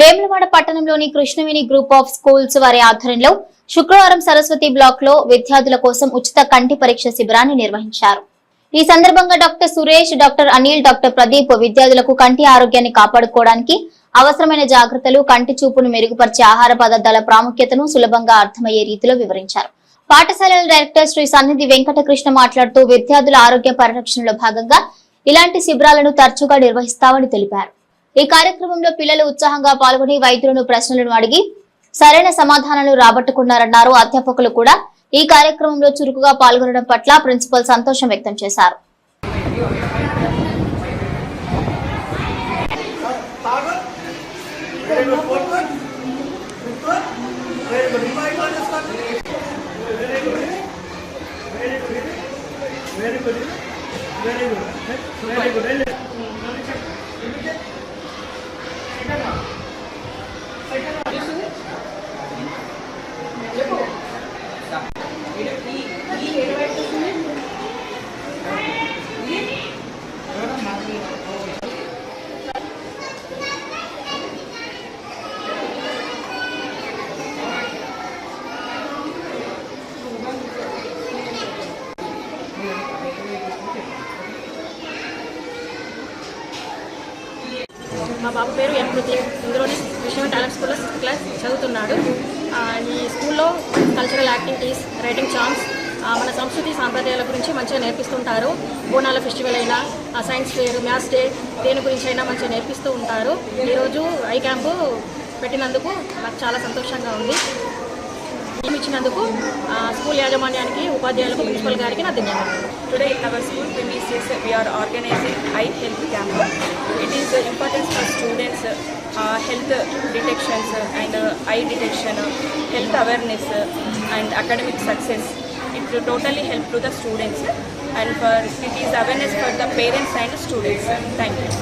వేములవాడ పట్టణంలోని Krishnaveni group of schools వారి ఆధ్వర్యంలో శుక్రవారం సరస్వతి బ్లాక్ లో విద్యార్థుల కోసం ఉచిత కంటి పరీక్ష శిబిరాన్ని నిర్వహించారు ఈ సందర్భంగా doctor Suresh doctor Anil doctor Pradeep విద్యార్థులకు కంటి ఆరోగ్యాన్ని కాపాడుకోవడానికి అవసరమైన జాగ్రత్తలు కంటి చూపును మెరుగుపరిచే ఆహార పదార్థాల ప్రాముఖ్యతను సులభంగా అర్థమయ్యే రీతిలో వివరించారు పాఠశాలల డైరెక్టర్ శ్రీ సన్నిధి వెంకటకృష్ణ మాట్లాడుతూ విద్యార్థుల ఆరోగ్య పరిరక్షణలో భాగంగా ఇలాంటి శిబిరాలను తరచుగా నిర్వహిస్తామని తెలిపారు ఈ కార్యక్రమంలో పిల్లలు ఉత్సాహంగా పాల్గొని వైద్యులను ప్రశ్నలను అడిగి సరైన సమాధానాలు రాబట్టుకున్నారన్నారు అధ్యాపకులు కూడా ఈ కార్యక్రమంలో చురుకుగా పాల్గొనడం పట్ల ప్రిన్సిపల్ సంతోషం వ్యక్తం చేశారు మా బాబు పేరు ఎం కృతి ఇందులోనే విష్ణు టాలెంట్ స్కూల్లో సిక్స్త్ క్లాస్ చదువుతున్నాడు ఈ స్కూల్లో కల్చరల్ యాక్టివిటీస్ రైటింగ్ చాంప్స్ మన సంస్కృతి సాంప్రదాయాల గురించి మంచిగా నేర్పిస్తుంటారు బోనాల ఫెస్టివల్ అయినా సైన్స్ ఫేర్ మ్యాథ్స్ డే దేని గురించి అయినా మంచిగా నేర్పిస్తూ ఉంటారు ఈరోజు ఐ క్యాంపు పెట్టినందుకు నాకు చాలా సంతోషంగా ఉంది ఇచ్చినందుకు స్కూల్ యాజమాన్యానికి ఉపాధ్యాయులకు ప్రిన్సిపల్ గారికి నా ధన్యవాదాలు today in our school organising eye health camp Uh, health detections uh, and uh, eye detection, health awareness and academic success. It will totally help to the students and for it is awareness for the parents and students. Thank you.